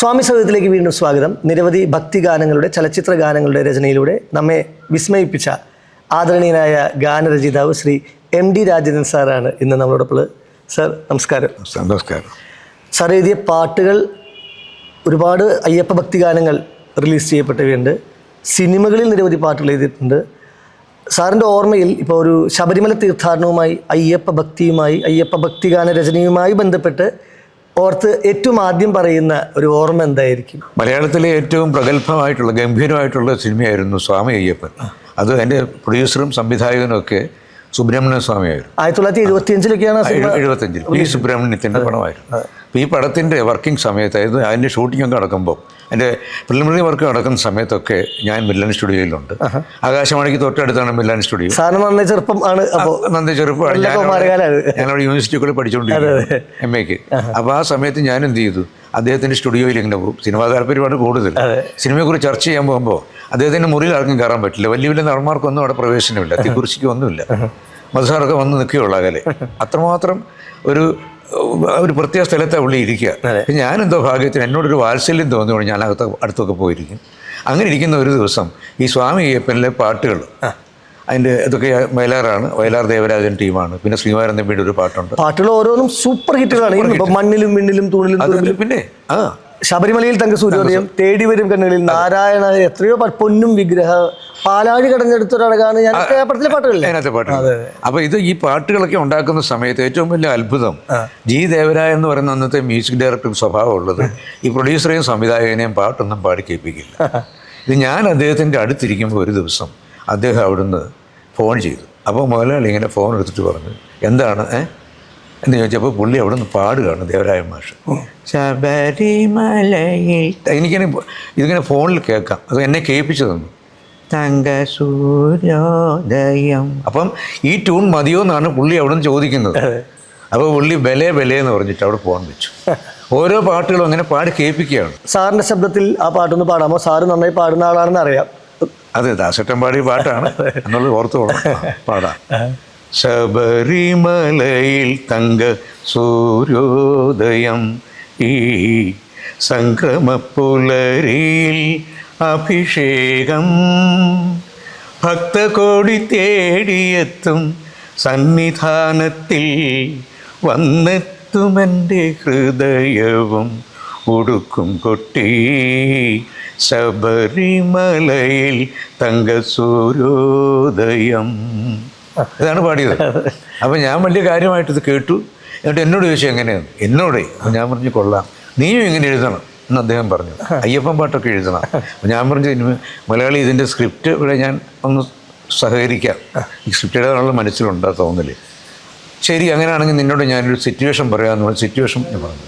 സ്വാമി സൗധത്തിലേക്ക് വീണ്ടും സ്വാഗതം. നിരവധി ഭക്തി ഗാനങ്ങളുടെ ചലച്ചിത്ര ഗാനങ്ങളുടെ രചനയിലൂടെ നമ്മെ വിസ്മയിപ്പിച്ച ആദരണീയനായ ഗാനരചയിതാവ് ശ്രീ എം ഡി രാജേന്ദ്രൻ സാറാണ് ഇന്ന് നമ്മളോടൊപ്പം സർ നമസ്കാരം. നമസ്കാരം. സാർ എഴുതിയ പാട്ടുകൾ ഒരുപാട് അയ്യപ്പ ഭക്തി ഗാനങ്ങൾ റിലീസ് ചെയ്യപ്പെട്ടവയുണ്ട്. സിനിമകളിൽ നിരവധി പാട്ടുകൾ എഴുതിയിട്ടുണ്ട്. സാറിന്റെ ഓർമ്മയിൽ ഇപ്പോൾ ഒരു ശബരിമല തീർത്ഥാടനവുമായി അയ്യപ്പ ഭക്തിയുമായി അയ്യപ്പ ഭക്തിഗാന രചനയുമായി ബന്ധപ്പെട്ട് ഓർത്ത് ഏറ്റവും ആദ്യം പറയുന്ന ഒരു ഓർമ്മ എന്തായിരിക്കും? മലയാളത്തിലെ ഏറ്റവും പ്രഗത്ഭമായിട്ടുള്ള ഗംഭീരമായിട്ടുള്ള സിനിമയായിരുന്നു സ്വാമി അയ്യപ്പൻ. അത് എന്റെ പ്രൊഡ്യൂസറും സംവിധായകനും ഒക്കെ സുബ്രഹ്മണ്യ സ്വാമിയായിരുന്നു ആയിരത്തി തൊള്ളായിരത്തി എഴുപത്തി അഞ്ചിലൊക്കെയാണ് എഴുപത്തഞ്ചിൽ പി സുബ്രഹ്മണ്യത്തിന്റെ പടമായിരുന്നു. അപ്പോൾ ഈ പടത്തിന്റെ വർക്കിംഗ് സമയത്തായിരുന്നു അതിന്റെ ഷൂട്ടിംഗ് ഒക്കെ നടക്കുമ്പോൾ എന്റെ പ്രിലിമിനറി വർക്ക് നടക്കുന്ന സമയത്തൊക്കെ ഞാൻ മില്ലൻ സ്റ്റുഡിയോയിലുണ്ട് ആകാശവാണിക്ക് തൊട്ടടുത്താണ് മില്ലൻ സ്റ്റുഡിയോ നന്ദി നന്നേ ചെറുപ്പം ആണ് നന്ദി ചെറുപ്പമാണ് ഞാനവിടെ. ഞങ്ങളുടെ യൂണിവേഴ്സിറ്റിക്കുള്ളിൽ പഠിച്ചുകൊണ്ടിരിക്കുന്നത് എം എക്ക് അപ്പോൾ ആ സമയത്ത് ഞാൻ എന്ത് ചെയ്തു? അദ്ദേഹത്തിന്റെ സ്റ്റുഡിയോയിൽ ഇങ്ങനെ പോകും സിനിമാ താല്പര്യമാണ് കൂടുതൽ. സിനിമയെക്കുറിച്ച് ചർച്ച ചെയ്യാൻ പോകുമ്പോൾ അദ്ദേഹത്തിന്റെ മുറിയിൽ ആർക്കും കയറാൻ പറ്റില്ല. വലിയ വലിയ നടന്മാർക്കൊന്നും അവിടെ പ്രവേശനമില്ല. തിക്കുറിശിക്ക് ഒന്നുമില്ല. മധുസാറൊക്കെ വന്ന് നിൽക്കുകയുള്ളൂ അകലെ. അത്രമാത്രം ഒരു ഒരു പ്രത്യേക സ്ഥലത്തെ ഉള്ളിൽ ഇരിക്കുക. അപ്പം ഞാനെന്തോ ഭാഗ്യത്തിന് എന്നോടൊരു വാത്സല്യം തോന്നിയോണ്ട് ഞാൻ അകത്ത് അടുത്തൊക്കെ പോയിരിക്കും. അങ്ങനെ ഇരിക്കുന്ന ഒരു ദിവസം ഈ സ്വാമി അയ്യപ്പനിലെ പാട്ടുകൾ അതിന്റെ ഇതൊക്കെ വയലാറാണ് വയലാർ ദേവരാജൻ ടീമാണ്. പിന്നെ ശ്രീമാരൻ തമ്പിയുടെ ഒരു പാട്ടുണ്ട്. പാട്ടുകൾ ഓരോന്നും സൂപ്പർ ഹിറ്റുകളാണ് മണ്ണിലും മിണ്ണിലും തൂണിലും പിന്നെ ആ. ശബരിമലയിൽ തങ്ക സൂര്യോദയം തേടി വരും കണ്ണുകളിൽ നാരായണ എത്രയോ പൊന്നും വിഗ്രഹ പാലാഴി കടഞ്ഞെടുത്തൊരഴകാണ് ഞാൻ പേപ്പറത്തിലെ പാട്ടുകളില്ലേ? അതിനകത്തെ പാട്ട്. അപ്പൊ ഇത് ഈ പാട്ടുകളൊക്കെ ഉണ്ടാക്കുന്ന സമയത്ത് ഏറ്റവും വലിയ അത്ഭുതം ജി ദേവരായ എന്ന് പറയുന്ന അന്നത്തെ മ്യൂസിക് ഡയറക്ടർ സ്വഭാവം ഉള്ളത് ഈ പ്രൊഡ്യൂസറെയും സംവിധായകനെയും പാട്ടൊന്നും പാടി കേൾപ്പിക്കില്ല. ഇത് ഞാൻ അദ്ദേഹത്തിന്റെ അടുത്തിരിക്കുമ്പോൾ ഒരു ദിവസം അദ്ദേഹം അവിടുന്ന് ഫോൺ ചെയ്തു. അപ്പോൾ മുതലാളി ഇങ്ങനെ ഫോൺ എടുത്തിട്ട് പറഞ്ഞു എന്താണ് ഏ? എന്ന് ചോദിച്ചപ്പോൾ പുള്ളി അവിടെ നിന്ന് പാടുകയാണ് ദേവരായ മാഷ്. ശബരിമലയിൽ എനിക്കിങ്ങനെ ഇതിങ്ങനെ ഫോണിൽ കേൾക്കാം. അത് എന്നെ കേൾപ്പിച്ചു തന്നു. തങ്കസൂര്യോദയം അപ്പം ഈ ട്യൂൺ മതിയോ എന്നാണ് പുള്ളി അവിടെ നിന്ന് ചോദിക്കുന്നത് അപ്പോൾ പുള്ളി ബലേ ബലേ എന്ന് പറഞ്ഞിട്ട് അവിടെ പോകാൻ വെച്ചു. ഓരോ പാട്ടുകളും അങ്ങനെ പാടി കേൾപ്പിക്കുകയാണ്. സാറിന്റെ ശബ്ദത്തിൽ ആ പാട്ടൊന്ന് പാടാമോ? സാറ് നന്നായി പാടുന്ന ആളാണെന്ന് അറിയാം. അതെ ദാസട്ടൻ പാടിയ പാട്ടാണ്. എന്നുള്ളത് ഓർത്തു പാടാം. ശബരിമലയിൽ തങ്ക സൂര്യോദയം. ഈ സംക്രമപ്പുലരിയിൽ അഭിഷേകം. ഭക്തകോടി തേടിയെത്തും സന്നിധാനത്തിൽ വന്നെത്തുമെന്റെ ഹൃദയവും ഉടുക്കും കൊട്ടി. ശബരിമലയിൽ തങ്കസൂര്യോദയം. ഇതാണ് പാടിയത്. അപ്പം ഞാൻ വലിയ കാര്യമായിട്ട് ഇത് കേട്ടു. എന്നിട്ട് എന്നോട് ചോദിച്ചു എങ്ങനെയാണ് എന്നോട് ഞാൻ പറഞ്ഞു കൊള്ളാം. നീയും ഇങ്ങനെ എഴുതണം. എന്ന് അദ്ദേഹം പറഞ്ഞു. അയ്യപ്പൻ പാട്ടൊക്കെ എഴുതണം. ഞാൻ പറഞ്ഞു ഇനി മലയാളി ഇതിന്റെ സ്ക്രിപ്റ്റ് ഇവിടെ ഞാൻ ഒന്ന് സഹകരിക്കാം. ഈ സ്ക്രിപ്റ്റ് എഴുതാനുള്ള മനസ്സിലുണ്ട് ആ ശരി അങ്ങനെയാണെങ്കിൽ നിന്നോട് ഞാനൊരു സിറ്റുവേഷൻ പറയാമെന്ന് പറഞ്ഞു സിറ്റുവേഷൻ എന്ന് പറഞ്ഞു.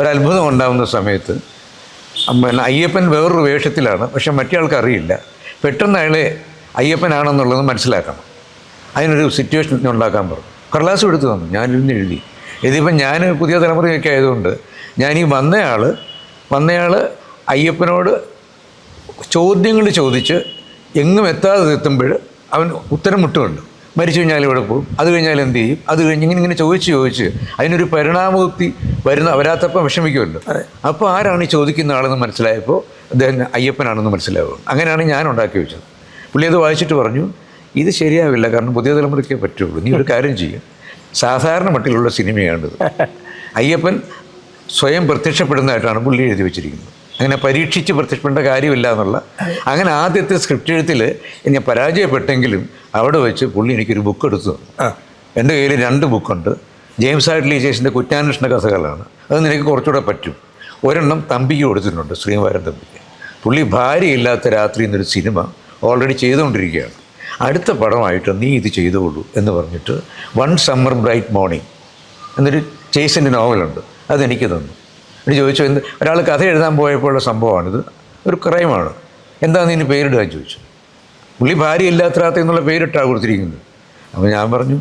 ഒരു അത്ഭുതം ഉണ്ടാകുന്ന സമയത്ത് പിന്നെ അയ്യപ്പൻ വേറൊരു വേഷത്തിലാണ് പക്ഷെ മറ്റേ ആൾക്ക് അറിയില്ല. പെട്ടെന്ന് അയാളെ അയ്യപ്പനാണെന്നുള്ളത് മനസ്സിലാക്കണം. അതിനൊരു സിറ്റുവേഷൻ ഉണ്ടാക്കാൻ പറഞ്ഞു. കടലാസും എടുത്തു തന്നു. ഞാനിരുന്ന് എഴുതി. ഇതിപ്പം ഞാൻ പുതിയ തലമുറയൊക്കെ ആയതുകൊണ്ട് ഞാൻ ഈ വന്നയാൾ വന്നയാൾ അയ്യപ്പനോട് ചോദ്യങ്ങൾ ചോദിച്ച് എങ്ങും എത്താതെ എത്തുമ്പോൾ അവൻ ഉത്തരം മുട്ടുകൊണ്ട് മരിച്ചു കഴിഞ്ഞാൽ ഇവിടെ പോകും? അത് കഴിഞ്ഞാൽ എന്ത് ചെയ്യും? അത് കഴിഞ്ഞ് ഇങ്ങനെ ഇങ്ങനെ ചോദിച്ച് ചോദിച്ച് അതിനൊരു പരിണാമബുദ്ധി വരുന്ന വരാത്തപ്പം വിഷമിക്കുമല്ലോ. അപ്പോൾ ആരാണ് ഈ ചോദിക്കുന്ന ആളെന്ന് മനസ്സിലായപ്പോൾ അദ്ദേഹം അയ്യപ്പനാണെന്ന് മനസ്സിലാവും അങ്ങനെയാണ് ഞാൻ ഉണ്ടാക്കി വെച്ചത്. പുള്ളി അത് വായിച്ചിട്ട് പറഞ്ഞു ഇത് ശരിയാവില്ല കാരണം പുതിയ തലമുറയ്ക്കേ പറ്റുള്ളൂ. നീ ഒരു കാര്യം ചെയ്യും. സാധാരണ മട്ടിലുള്ള സിനിമയാണിത്. അയ്യപ്പൻ സ്വയം പ്രത്യക്ഷപ്പെടുന്നതായിട്ടാണ് പുള്ളി എഴുതി വെച്ചിരിക്കുന്നത്. അങ്ങനെ പരീക്ഷിച്ച് പ്രത്യക്ഷപ്പെടേണ്ട കാര്യമില്ല എന്നുള്ള. അങ്ങനെ ആദ്യത്തെ സ്ക്രിപ്റ്റ് എഴുത്തിൽ ഞാൻ പരാജയപ്പെട്ടെങ്കിലും അവിടെ വെച്ച് പുള്ളി എനിക്കൊരു ബുക്ക് എടുത്തു എന്റെ കയ്യിൽ രണ്ട് ബുക്കുണ്ട് ജെയിംസ് ആയിട്ട് ചേച്ചിന്റെ കുറ്റാന്വേഷണ കഥകളാണ്. അത് നിനക്ക് കുറച്ചുകൂടെ പറ്റും. ഒരെണ്ണം തമ്പിക്ക് കൊടുത്തിട്ടുണ്ട് ശ്രീകുമാരൻ തമ്പിക്ക്. പുള്ളി ഭാര്യയില്ലാത്ത രാത്രി എന്നൊരു സിനിമ ഓൾറെഡി ചെയ്തുകൊണ്ടിരിക്കുകയാണ്. അടുത്ത പടമായിട്ട് നീ ഇത് ചെയ്തോളൂ എന്ന് പറഞ്ഞിട്ട് വൺ സമ്മർ ബ്രൈറ്റ് മോർണിംഗ് എന്നൊരു ചേസിന്റെ നോവലുണ്ട്. അതെനിക്ക് തന്നു. എന്നിട്ട് ചോദിച്ചു എന്ത് ഒരാൾ കഥ എഴുതാൻ പോയപ്പോഴുള്ള സംഭവമാണിത്. ഒരു ക്രൈമാണ്. എന്താണ് ഇതിന് പേരിടുക എന്ന് ചോദിച്ചു പുള്ളി ഭാര്യ ഇല്ലാത്തരാത്ത എന്നുള്ള പേരിട്ടാണ് കൊടുത്തിരിക്കുന്നത്. അപ്പോൾ ഞാൻ പറഞ്ഞു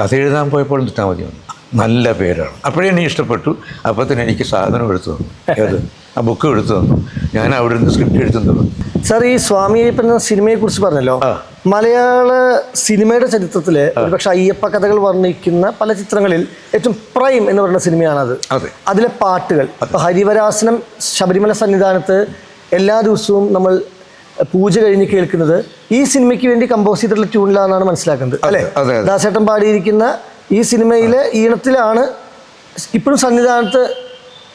കഥ എഴുതാൻ പോയപ്പോൾ തിട്ടാൽ മതി. വന്നു നല്ല പേരാണ്. അപ്പോഴേ എനിക്ക് ഇഷ്ടപ്പെട്ടു. അപ്പോൾ തന്നെ എനിക്ക് സാധനം എടുത്തു തന്നു. ഏത്? ആ ബുക്ക് എടുത്തു തന്നു. ഞാൻ അവിടെ നിന്ന് സ്ക്രിപ്റ്റ് എടുത്തു തന്നു. സാർ ഈ സ്വാമി അയ്യപ്പൻ എന്ന സിനിമയെ കുറിച്ച് പറഞ്ഞല്ലോ. ആ. മലയാള സിനിമയുടെ ചരിത്രത്തിൽ ഒരുപക്ഷെ അയ്യപ്പ കഥകൾ വർണിക്കുന്ന പല ചിത്രങ്ങളിൽ ഏറ്റവും പ്രൈം എന്ന് പറയുന്ന സിനിമയാണത്. അതെ. അതിലെ പാട്ടുകൾ. ഹരിവരാസനം ശബരിമല സന്നിധാനത്ത് എല്ലാ ദിവസവും നമ്മൾ പൂജ കഴിഞ്ഞ് കേൾക്കുന്നത് ഈ സിനിമയ്ക്ക് വേണ്ടി കമ്പോസ് ചെയ്തിട്ടുള്ള ട്യൂണിലാണെന്നാണ് മനസ്സിലാക്കുന്നത്. അല്ലേ? ദാസേട്ടൻ പാടിയിരിക്കുന്ന ഈ സിനിമയിലെ ഈണത്തിലാണ് ഇപ്പോഴും സന്നിധാനത്ത്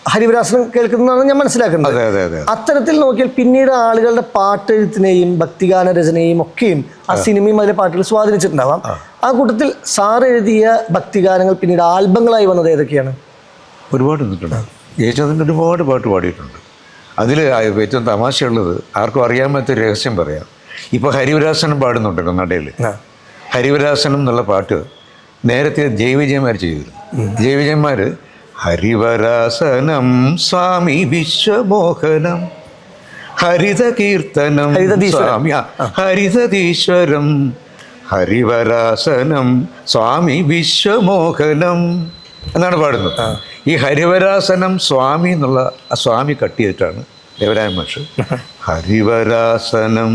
ഹരിവരാസനം കേൾക്കുന്നതാണ് ഞാൻ മനസ്സിലാക്കുന്നത്. അതെ അതെ അതെ അത്തരത്തിൽ നോക്കിയാൽ പിന്നീട് ആളുകളുടെ പാട്ടെഴുത്തിനെയും ഭക്തിഗാന രചനയും ഒക്കെയും ആ സിനിമയും അതിലെ പാട്ടുകൾ സ്വാധീനിച്ചിട്ടുണ്ടാവാം. ആ. കൂട്ടത്തിൽ സാർ എഴുതിയ ഭക്തിഗാനങ്ങൾ പിന്നീട് ആൽബങ്ങളായി വന്നത് ഏതൊക്കെയാണ്? ഒരുപാട് നിന്നിട്ടുണ്ട് യേശുദാസിന്റെ ഒരുപാട് പാട്ട് പാടിയിട്ടുണ്ട്. അതിൽ ഏറ്റവും തമാശയുള്ളത് ആർക്കും അറിയാൻ പറ്റിയ രഹസ്യം പറയാം. ഇപ്പോൾ ഹരിവരാസനം പാടുന്നുണ്ട് നടയിൽ ഹരിവരാസനം എന്നുള്ള പാട്ട് നേരത്തെ ജയവിജയന്മാർ ചെയ്തിരുന്നു. ജയവിജയന്മാർ ഹരിവരാസനം സ്വാമി വിശ്വമോഹനം. ഹരിത കീർത്തനം ഹരിതദീശ്വരം. സ്വാമി ഹരിതീശ്വരം ഹരിവരാസനം സ്വാമി വിശ്വമോഹനം എന്നാണ് പാടുന്നത്. ഈ ഹരിവരാസനം സ്വാമി എന്നുള്ള ആ സ്വാമി കട്ട് ചെയ്തിട്ടാണ് ദേവരായ മനുഷ്യൻ ഹരിവരാസനം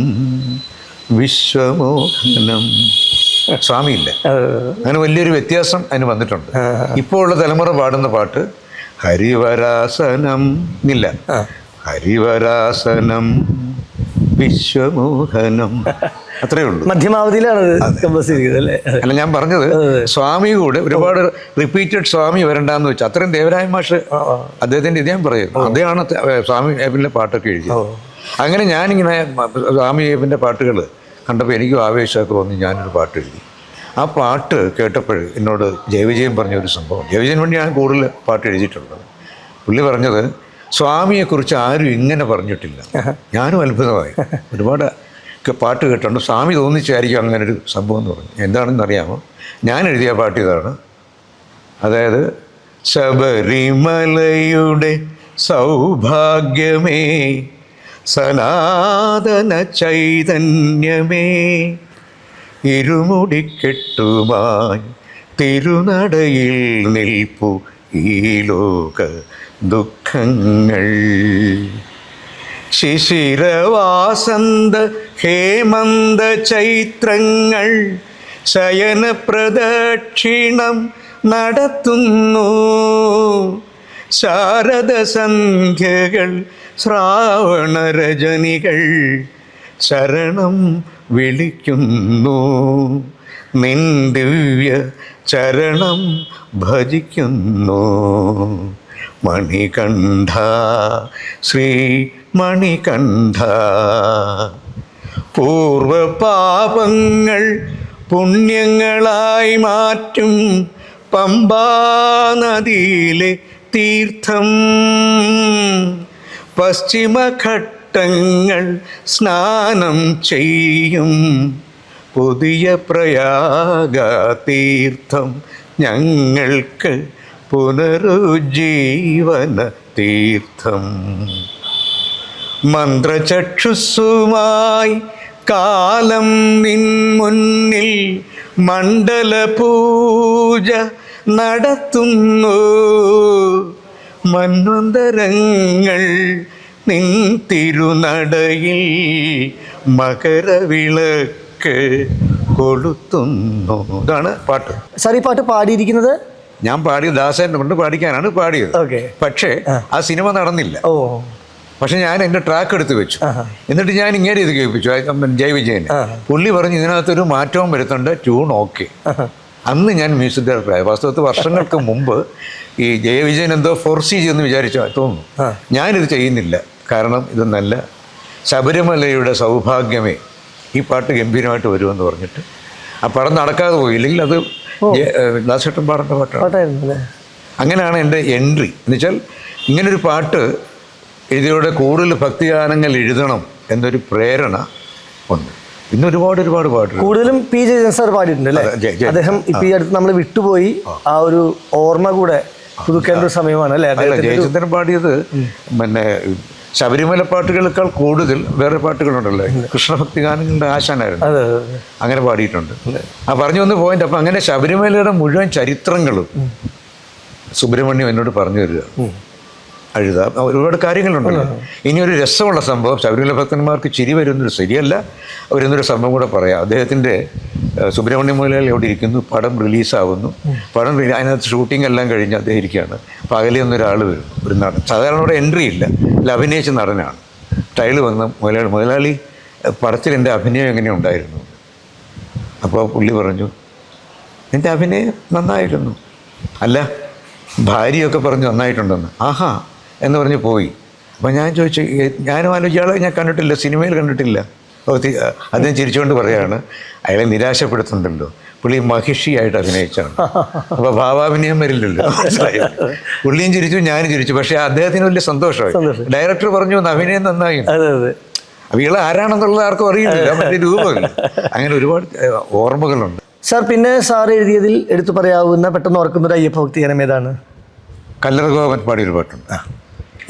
വിശ്വമോഹനം. സ്വാമി ഇല്ല അങ്ങനെ വലിയൊരു വ്യത്യാസം അതിന് വന്നിട്ടുണ്ട്. ഇപ്പോൾ ഉള്ള തലമുറ പാടുന്ന പാട്ട് ഹരിവരാസനം എന്നില്ല ഹരിവരാസനം വിശ്വമോഹനം. അത്രയേ ഉള്ളൂ. മധ്യമാവധിയിലാണ് അല്ലേ? അല്ല ഞാൻ പറഞ്ഞത് സ്വാമി കൂടെ ഒരുപാട് റിപ്പീറ്റഡ് സ്വാമി വരണ്ടെന്ന് വെച്ചാൽ അത്രയും ദേവരായ മാഷ് അദ്ദേഹത്തിന്റെ ഇത് ഞാൻ പറയുന്നു. അദ്ദേഹമാണ് സ്വാമി ഏപ്പിന്റെ പാട്ടൊക്കെ എഴുതിയത്. അങ്ങനെ ഞാനിങ്ങനെ സ്വാമി ഏപ്പിന്റെ പാട്ടുകൾ കണ്ടപ്പോൾ എനിക്കും ആവേശമൊക്കെ വന്ന് ഞാനൊരു പാട്ട് എഴുതി. ആ പാട്ട് കേട്ടപ്പോൾ എന്നോട് ജയവിജയൻ പറഞ്ഞ ഒരു സംഭവം ജയവിജയൻ വേണ്ടി ഞാൻ കൂടുതൽ പാട്ട് എഴുതിയിട്ടുള്ളത് പുള്ളി പറഞ്ഞത് സ്വാമിയെക്കുറിച്ച് ആരും ഇങ്ങനെ പറഞ്ഞിട്ടില്ല. ഞാനും അത്ഭുതമായി. ഒരുപാട് പാട്ട് കേട്ടുണ്ട് സ്വാമി തോന്നിച്ചായിരിക്കും അങ്ങനെ ഒരു സംഭവം എന്ന് പറഞ്ഞു. എന്താണെന്ന് അറിയാമോ? ഞാൻ എഴുതിയ പാട്ട് ഇതാണ്. അതായത് ശബരിമലയുടെ സൗഭാഗ്യമേ സനാതന ചൈതന്യമേ ഇരുമുടിക്കെട്ടുമായി തിരുനടയിൽ നിൽപ്പു ഈ ലോക ദുഃഖങ്ങൾ. ശിശിരവാസന്ത ഹേമന്ത ചൈത്രങ്ങൾ ശയന പ്രദക്ഷിണം നടത്തുന്നു. ശാരദ സന്ധ്യകൾ ശ്രാവണരജനികൾ ശരണം വിളിക്കുന്നു. നിൻ ദിവ്യ ചരണം ഭജിക്കുന്നു. മണികണ്ഠ ശ്രീ മണികണ്ഠ പൂർവപാപങ്ങൾ പുണ്യങ്ങളായി മാറ്റും പമ്പാ നദിയിലെ തീർത്ഥം. പശ്ചിമഘട്ടങ്ങൾ സ്നാനം ചെയ്യും. പുതിയ പ്രയാഗ തീർത്ഥം ഞങ്ങൾക്ക് പുനരുജ്ജീവന തീർത്ഥം. മന്ത്രചക്ഷുസുമായി കാലം നിൻ മുന്നിൽ മണ്ഡല പൂജ നടത്തുന്നു. മന്വന്തരങ്ങൾ നിൻ തിരുനടയിൽ മകരവിളക്ക് കൊളുത്തുന്നു. ഇതാണ് പാട്ട്. സാർ ഈ പാട്ട് പാടിയിരിക്കുന്നത്? ഞാൻ പാടി ദാസൻ കൊണ്ട് പാടിക്കാനാണ് പാടിയത്. ഓക്കെ. പക്ഷേ ആ. സിനിമ നടന്നില്ല. ഓ. പക്ഷെ ഞാൻ എന്റെ ട്രാക്ക് എടുത്ത് വെച്ചു. എന്നിട്ട് ഞാൻ ഇങ്ങനെ ഇത് കേൾപ്പിച്ചു. ജയ ജയ് വിജയൻ പുള്ളി പറഞ്ഞു ഇതിനകത്തൊരു മാറ്റവും വരുത്തുണ്ട് ട്യൂൺ ഓക്കെ അന്ന് ഞാൻ മ്യൂസിക് ഡയറക്ടറായി. വാസ്തവത്തിൽ വർഷങ്ങൾക്ക് മുമ്പ് ഈ ജയവിജയൻ എന്തോ ഫോർസി ചെയ്യുമെന്ന് വിചാരിച്ചു തോന്നുന്നു. ഞാനിത് ചെയ്യുന്നില്ല. കാരണം ഇത് നല്ല ശബരിമലയുടെ സൗഭാഗ്യമേ ഈ പാട്ട് ഗംഭീരമായിട്ട് വരുമെന്ന് പറഞ്ഞിട്ട്. ആ പടം നടക്കാതെ പോയി. ഇല്ലെങ്കിൽ അത് ദാസേട്ടൻ പാടേണ്ട പാട്ടാണ്. അങ്ങനെയാണ് എന്റെ എൻട്രി. എന്നുവെച്ചാൽ ഇങ്ങനൊരു പാട്ട് ഇതിലൂടെ കൂടുതൽ ഭക്തിഗാനങ്ങൾ എഴുതണം എന്നൊരു പ്രേരണ ഉണ്ട്. പിന്നെ ഒരുപാട് ഒരുപാട് പാട്ട് കൂടുതലും പി. ജെ. സാർ പാടിയിട്ടുണ്ട് അല്ലേ? അദ്ദേഹം ഇപ്പൊ ഈ അടുത്ത് നമ്മൾ വിട്ടുപോയി ആ. ഒരു ഓർമ്മ കൂടെ പുതുക്കേണ്ട ഒരു സമയമാണ് അല്ലേ? ജയചന്ദ്രൻ പാടിയത് പിന്നെ ശബരിമല പാട്ടുകളേക്കാൾ കൂടുതൽ വേറെ പാട്ടുകളുണ്ടല്ലോ? കൃഷ്ണഭക്തി ഗാനങ്ങളുടെ ആശാനായിരുന്നു. അങ്ങനെ പാടിയിട്ടുണ്ട്. ആ പറഞ്ഞു വന്ന പോയിന്റ് അപ്പം അങ്ങനെ ശബരിമലയുടെ മുഴുവൻ ചരിത്രങ്ങളും സുബ്രഹ്മണ്യം എന്നോട് പറഞ്ഞു തരിക. അഴുതാം. ഒരുപാട് കാര്യങ്ങളുണ്ടല്ലോ ഇനി ഒരു രസമുള്ള സംഭവം ശബരിമല ഭക്തന്മാർക്ക് ചിരി വരുന്നൊരു ശരിയല്ല. വരുന്നൊരു സംഭവം കൂടെ പറയാം. അദ്ദേഹത്തിന്റെ സുബ്രഹ്മണ്യ മുതലാളി അവിടെ ഇരിക്കുന്നു. പടം റിലീസാവുന്നു. പടം അതിനകത്ത് ഷൂട്ടിംഗ് എല്ലാം കഴിഞ്ഞ് അദ്ദേഹം ഇരിക്കുകയാണ്. പകലിൽ നിന്നൊരാൾ വരും. ഒരു നടൻ. സാധാരണ അവിടെ എൻട്രി ഇല്ല. അല്ല അഭിനയിച്ച നടനാണ്. ടൈൽ വന്ന് മുതലാളി മുതലാളി പടത്തിൽ എന്റെ അഭിനയം എങ്ങനെ ഉണ്ടായിരുന്നു? അപ്പോൾ പുള്ളി പറഞ്ഞു എന്റെ അഭിനയം നന്നായിരുന്നു. അല്ല ഭാര്യയൊക്കെ പറഞ്ഞു നന്നായിട്ടുണ്ടെന്ന്. ആഹാ എന്ന് പറഞ്ഞ് പോയി. അപ്പം ഞാൻ ചോദിച്ചു ഞാനും ആലോചിച്ചാളെ ഞാൻ കണ്ടിട്ടില്ല സിനിമയിൽ കണ്ടിട്ടില്ല. അദ്ദേഹം ചിരിച്ചുകൊണ്ട് പറയാണ് അയാളെ നിരാശപ്പെടുത്തുന്നുണ്ടല്ലോ. പുള്ളി മഹിഷിയായിട്ട് അഭിനയിച്ചാണ്. അപ്പോൾ ഭാവാഭിനയം വരില്ലല്ലോ മനസ്സിലായോ? പുള്ളിയും ചിരിച്ചു ഞാനും ചിരിച്ചു പക്ഷേ അദ്ദേഹത്തിന് വലിയ സന്തോഷമായി. ഡയറക്ടർ പറഞ്ഞു "ഒന്ന് അഭിനയം നന്നായി. അപ്പോൾ ഇയാൾ ആരാണെന്നുള്ളത് ആർക്കും അറിയില്ല മറ്റേ രൂപമില്ല. അങ്ങനെ ഒരുപാട് ഓർമ്മകളുണ്ട്. സാർ പിന്നെ സാർ എഴുതിയതിൽ എടുത്തു പറയാവുന്ന പെട്ടെന്ന് ഓർക്കുന്ന ഒരു അയ്യപ്പ ഭക്തി ഗാനം ഏതാണ്? കല്ലറ ഗോപൻ പാടിയൊരു പാട്ടുണ്ട്.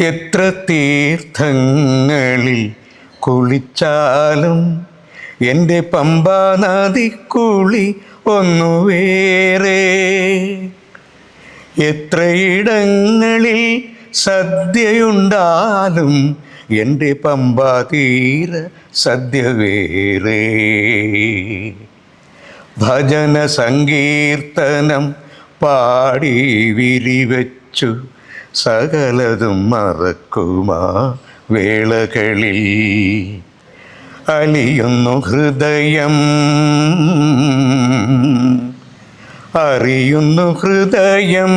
എത്ര തീർത്ഥങ്ങളിൽ കുളിച്ചാലും എന്റെ പമ്പാ കുളി ഒന്നു വേറെ. എത്രയിടങ്ങളിൽ സദ്യയുണ്ടാലും എന്റെ പമ്പാ തീര സദ്യ വേറെ. ഭജന സങ്കീർത്തനം പാടി വിരിവച്ചു സകലതും മറക്കുമാ വേളകളിൽ. അലിയുന്നു ഹൃദയം. അറിയുന്നു ഹൃദയം.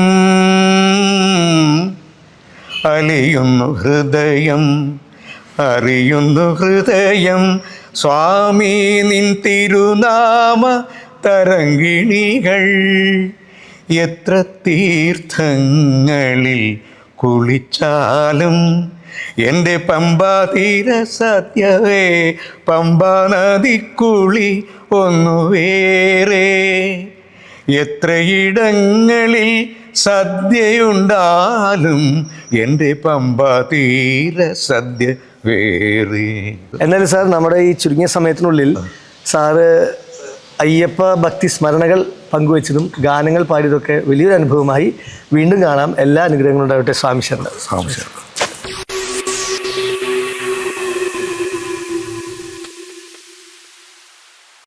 അലിയുന്നു ഹൃദയം. അറിയുന്നു ഹൃദയം. സ്വാമി നിൻ തിരുനാമ തരങ്കിണികൾ എത്ര തീർത്ഥങ്ങളിൽ കുളിച്ചാലും എന്റെ പമ്പാ തീര സത്യവേ പമ്പാ നദി ഒന്നു വേറെ. എത്രയിടങ്ങളിൽ സദ്യയുണ്ടാലും എന്റെ പമ്പ തീര സദ്യ വേറെ. എന്നാലും സാർ നമ്മുടെ ഈ ചുരുങ്ങിയ സമയത്തിനുള്ളിൽ സാറ് അയ്യപ്പ ഭക്തി സ്മരണകൾ പങ്കുവച്ചതും ഗാനങ്ങൾ പാടിയതൊക്കെ വലിയൊരു അനുഭവമായി വീണ്ടും കാണാം. എല്ലാ അനുഗ്രഹങ്ങളും ഉണ്ടാവട്ടെ സ്വാമി ശരണം. സംശയം